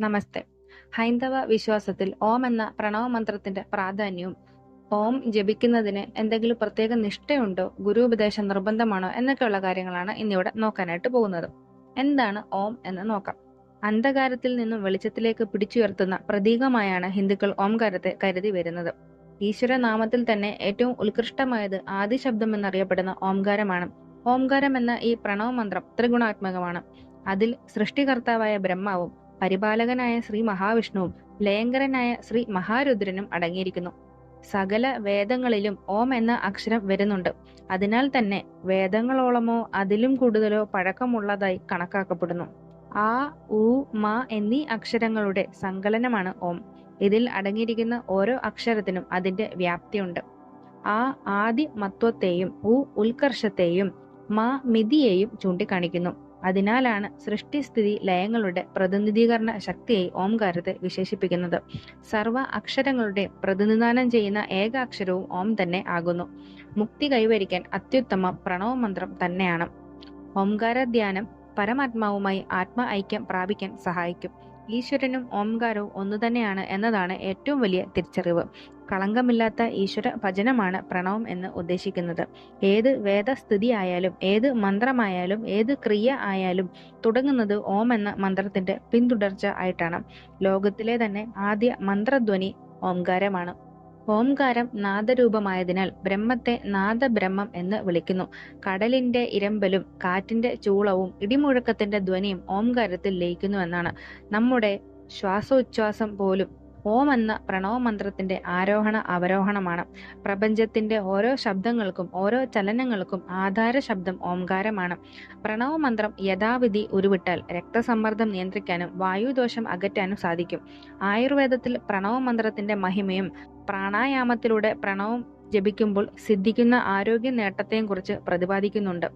നമസ്തേ. ഹൈന്ദവ വിശ്വാസത്തിൽ ഓം എന്ന പ്രണവ മന്ത്രത്തിന്റെ പ്രാധാന്യവും ഓം ജപിക്കുന്നതിന് എന്തെങ്കിലും പ്രത്യേക നിഷ്ഠയുണ്ടോ? ഗുരു ഉപദേശം നിർബന്ധമാണോ? എന്നൊക്കെയുള്ള കാര്യങ്ങളാണ് ഇന്നിവിടെ നോക്കാനായിട്ട് പോകുന്നത്. എന്താണ് ഓം എന്ന് നോക്കാം. അന്ധകാരത്തിൽ നിന്നും വെളിച്ചത്തിലേക്ക് പിടിച്ചുയർത്തുന്ന പ്രതീകമായാണ് ഹിന്ദുക്കൾ ഓംകാരത്തെ കരുതി വരുന്നത്. ഈശ്വരനാമത്തിൽ തന്നെ ഏറ്റവും ഉത്കൃഷ്ടമായത് ആദിശബ്ദം എന്നറിയപ്പെടുന്ന ഓംകാരമാണ്. ഓംകാരം എന്ന ഈ പ്രണവ മന്ത്രം ത്രിഗുണാത്മകമാണ്. അതിൽ സൃഷ്ടികർത്താവായ ബ്രഹ്മാവും പരിപാലകനായ ശ്രീ മഹാവിഷ്ണുവും ലയങ്കരനായ ശ്രീ മഹാരുദ്രനും അടങ്ങിയിരിക്കുന്നു. സകല വേദങ്ങളിലും ഓം എന്ന അക്ഷരം വരുന്നുണ്ട്. അതിനാൽ തന്നെ വേദങ്ങളോളമോ അതിലും കൂടുതലോ പഴക്കമുള്ളതായി കണക്കാക്കപ്പെടുന്നു. ആ ഉ മ എന്നീ അക്ഷരങ്ങളുടെ സങ്കലനമാണ് ഓം. ഇതിൽ അടങ്ങിയിരിക്കുന്ന ഓരോ അക്ഷരത്തിനും അതിന്റെ വ്യാപ്തിയുണ്ട്. ആ ആദി മത്വത്തെയും ഉ ഉത്കർഷത്തെയും മ മിതിയെയും ചൂണ്ടിക്കാണിക്കുന്നു. അതിനാലാണ് സൃഷ്ടിസ്ഥിതി ലയങ്ങളുടെ പ്രതിനിധീകരണ ശക്തിയായി ഓംകാരത്തെ വിശേഷിപ്പിക്കുന്നത്. സർവ അക്ഷരങ്ങളുടെ പ്രതിനിധാനം ചെയ്യുന്ന ഏക അക്ഷരവും ഓം തന്നെ ആകുന്നു. മുക്തി കൈവരിക്കാൻ അത്യുത്തമ പ്രണവ മന്ത്രം തന്നെയാണ്. ഓംകാര ധ്യാനം പരമാത്മാവുമായി ആത്മ ഐക്യം പ്രാപിക്കാൻ സഹായിക്കും. ഈശ്വരനും ഓംകാരവും ഒന്നുതന്നെയാണ് എന്നതാണ് ഏറ്റവും വലിയ തിരിച്ചറിവ്. കളങ്കമില്ലാത്ത ഈശ്വര ഭജനമാണ് പ്രണവം എന്ന് ഉദ്ദേശിക്കുന്നത്. ഏത് വേദസ്ഥിതി ആയാലും ഏത് മന്ത്രമായാലും ഏത് ക്രിയ ആയാലും തുടങ്ങുന്നത് ഓം എന്ന മന്ത്രത്തിന്റെ പിന്തുടർച്ച ആയിട്ടാണ്. ലോകത്തിലെ തന്നെ ആദ്യ മന്ത്രധ്വനി ഓംകാരമാണ്. ഓംകാരം നാദരൂപമായതിനാൽ ബ്രഹ്മത്തെ നാദബ്രഹ്മം എന്ന് വിളിക്കുന്നു. കടലിന്റെ ഇരമ്പലും കാറ്റിന്റെ ചൂളവും ഇടിമുഴക്കത്തിന്റെ ധ്വനിയും ഓംകാരത്തിൽ ലയിക്കുന്നു എന്നാണ്. നമ്മുടെ ശ്വാസോച്ഛ്വാസം പോലും ഓം എന്ന പ്രണവ മന്ത്രത്തിന്റെ ആരോഹണ അവരോഹണമാണ്. പ്രപഞ്ചത്തിന്റെ ഓരോ ശബ്ദങ്ങൾക്കും ഓരോ ചലനങ്ങൾക്കും ആധാര ശബ്ദം ഓംകാരമാണ്. പ്രണവ മന്ത്രം യഥാവിധി ഉരുവിട്ടാൽ രക്തസമ്മർദ്ദം നിയന്ത്രിക്കാനും വായുദോഷം അകറ്റാനും സാധിക്കും. ആയുർവേദത്തിൽ പ്രണവ മന്ത്രത്തിന്റെ മഹിമയും പ്രാണായാമത്തിലൂടെ പ്രണവം ജപിക്കുമ്പോൾ സിദ്ധിക്കുന്ന ആരോഗ്യ നേട്ടത്തെയും കുറിച്ച് പ്രതിപാദിക്കുന്നുണ്ട്.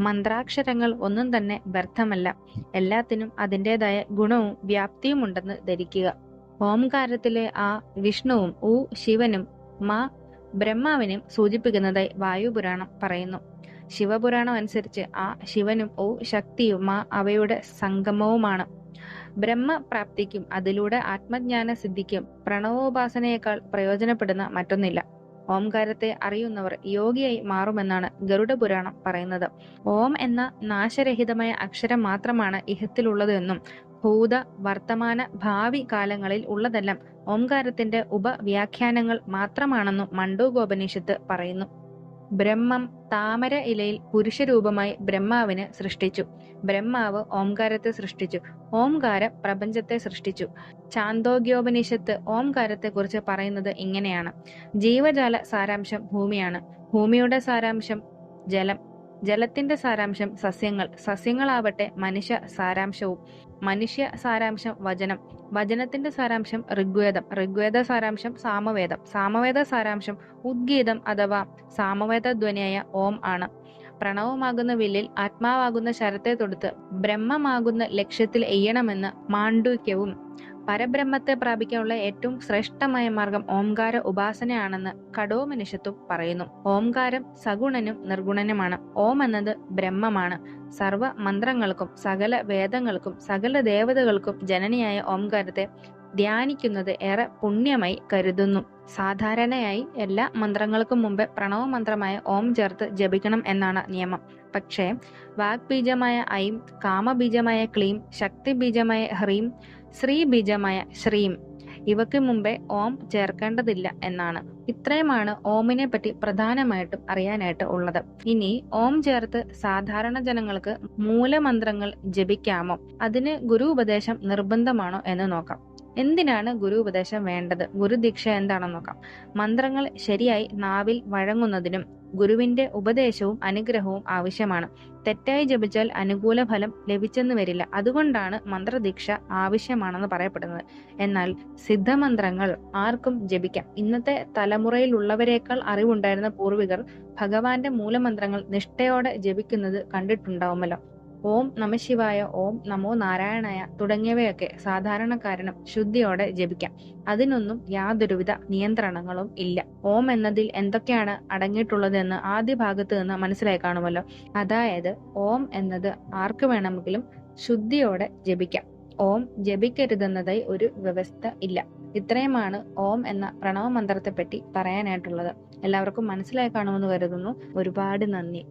മന്ത്രാക്ഷരങ്ങൾ ഒന്നും തന്നെ വ്യർത്ഥമല്ല. എല്ലാത്തിനും അതിന്റെതായ ഗുണവും വ്യാപ്തിയും ഉണ്ടെന്ന് ധരിക്കുക. ഓംകാരത്തിലെ ആ വിഷ്ണുവും ഉ ശിവനും മാ ബ്രഹ്മാവിനും സൂചിപ്പിക്കുന്നതായി വായുപുരാണം പറയുന്നു. ശിവപുരാണം അനുസരിച്ച് ആ ശിവനും ഓ ശക്തിയും മാ അവയുടെ സംഗമവുമാണ്. ബ്രഹ്മപ്രാപ്തിക്കും അതിലൂടെ ആത്മജ്ഞാന സിദ്ധിക്കും പ്രണവോപാസനയേക്കാൾ പ്രയോജനപ്പെടുന്ന മറ്റൊന്നില്ല. ഓംകാരത്തെ അറിയുന്നവർ യോഗിയായി മാറുമെന്നാണ് ഗരുഡ പുരാണം പറയുന്നത്. ഓം എന്ന നാശരഹിതമായ അക്ഷരം മാത്രമാണ് ഇഹത്തിലുള്ളത് എന്നും ഭൂത വർത്തമാന ഭാവി കാലങ്ങളിൽ ഉള്ളതെല്ലാം ഓംകാരത്തിന്റെ ഉപവ്യാഖ്യാനങ്ങൾ മാത്രമാണെന്നും മണ്ഡൂകോപനിഷത്ത് പറയുന്നു. ബ്രഹ്മം താമര ഇലയിൽ പുരുഷരൂപമായി ബ്രഹ്മാവിനെ സൃഷ്ടിച്ചു. ബ്രഹ്മാവ് ഓംകാരത്തെ സൃഷ്ടിച്ചു. ഓംകാരം പ്രപഞ്ചത്തെ സൃഷ്ടിച്ചു. ചാന്തോഗ്യോപനിഷത്ത് ഓംകാരത്തെ കുറിച്ച് പറയുന്നത് ഇങ്ങനെയാണ്. ജീവജാല സാരാംശം ഭൂമിയാണ്. ഭൂമിയുടെ സാരാംശം ജലം. ജലത്തിന്റെ സാരാംശം സസ്യങ്ങൾ. സസ്യങ്ങളാവട്ടെ മനുഷ്യ സാരാംശവും. മനുഷ്യ സാരാംശം വചനം. വചനത്തിന്റെ സാരാംശം ഋഗ്വേദം. ഋഗ്വേദ സാരാംശം സാമവേദം. സാമവേദ സാരാംശം ഉദ്ഗീതം അഥവാ സാമവേദ ധ്വനിയായ ഓം ആണ്. പ്രണവമാകുന്ന വില്ലിൽ ആത്മാവാകുന്ന ശരത്തെ തൊടുത്ത് ബ്രഹ്മമാകുന്ന ലക്ഷ്യത്തിൽ എയ്യണമെന്ന് മാണ്ഡൂക്യവും പരബ്രഹ്മത്തെ പ്രാപിക്കാനുള്ള ഏറ്റവും ശ്രേഷ്ഠമായ മാർഗം ഓംകാര ഉപാസനയാണെന്ന് കടോമനിഷത്തും പറയുന്നു. ഓംകാരം സഗുണനും നിർഗുണനുമാണ്. ഓം എന്നത് ബ്രഹ്മമാണ്. സർവ മന്ത്രങ്ങൾക്കും സകല വേദങ്ങൾക്കും സകല ദേവതകൾക്കും ജനനിയായ ഓംകാരത്തെ ധ്യാനിക്കുന്നത് ഏറെ പുണ്യമായി കരുതുന്നു. സാധാരണയായി എല്ലാ മന്ത്രങ്ങൾക്കും മുമ്പ് പ്രണവ മന്ത്രമായ ഓം ചേർത്ത് ജപിക്കണം എന്നാണ് നിയമം. പക്ഷേ വാഗ്ബീജമായ ഐം കാമബീജമായ ക്ലീം ശക്തിബീജമായ ഹ്രീം ശ്രീ ബീജമായ ശ്രീം. ഇവയ്ക്ക് മുമ്പേ ഓം ചേർക്കേണ്ടതില്ല എന്നാണ്. ഇത്രയുമാണ് ഓമിനെ പറ്റി പ്രധാനമായിട്ടും അറിയാനായിട്ട് ഉള്ളത്. ഇനി ഓം ചേർത്ത് സാധാരണ ജനങ്ങൾക്ക് മൂലമന്ത്രങ്ങൾ ജപിക്കാമോ? അതിന് ഗുരു ഉപദേശം നിർബന്ധമാണോ എന്ന് നോക്കാം. എന്തിനാണ് ഗുരു ഉപദേശം വേണ്ടത്? ഗുരുദീക്ഷ എന്താണെന്ന് നോക്കാം. മന്ത്രങ്ങൾ ശരിയായി നാവിൽ വഴങ്ങുന്നതിനും ഗുരുവിന്റെ ഉപദേശവും അനുഗ്രഹവും ആവശ്യമാണ്. തെറ്റായി ജപിച്ചാൽ അനുകൂല ഫലം ലഭിച്ചെന്ന് വരില്ല. അതുകൊണ്ടാണ് മന്ത്രദീക്ഷ ആവശ്യമാണെന്ന് പറയപ്പെടുന്നത്. എന്നാൽ സിദ്ധമന്ത്രങ്ങൾ ആർക്കും ജപിക്കാം. ഇന്നത്തെ തലമുറയിലുള്ളവരെക്കാൾ അറിവുണ്ടായിരുന്ന പൂർവികർ ഭഗവാന്റെ മൂലമന്ത്രങ്ങൾ നിഷ്ഠയോടെ ജപിക്കുന്നത് കണ്ടിട്ടുണ്ടാവുമല്ലോ. ഓം നമശിവായ ഓം നമോ നാരായണായ തുടങ്ങിയവയൊക്കെ സാധാരണക്കാരനും ശുദ്ധിയോടെ ജപിക്കാം. അതിനൊന്നും യാതൊരുവിധ നിയന്ത്രണങ്ങളും ഇല്ല. ഓം എന്നതിൽ എന്തൊക്കെയാണ് അടങ്ങിയിട്ടുള്ളതെന്ന് ആദ്യ ഭാഗത്ത് നിന്ന് മനസ്സിലായി കാണുമല്ലോ. അതായത് ഓം എന്നത് ആർക്ക് വേണമെങ്കിലും ശുദ്ധിയോടെ ജപിക്കാം. ഓം ജപിക്കരുതെന്നതായി ഒരു വ്യവസ്ഥ ഇല്ല. ഇത്രയുമാണ് ഓം എന്ന പ്രണവ മന്ത്രത്തെപ്പറ്റി പറയാനായിട്ടുള്ളത്. എല്ലാവർക്കും മനസ്സിലായി കാണുമെന്ന് കരുതുന്നു. ഒരുപാട് നന്ദി.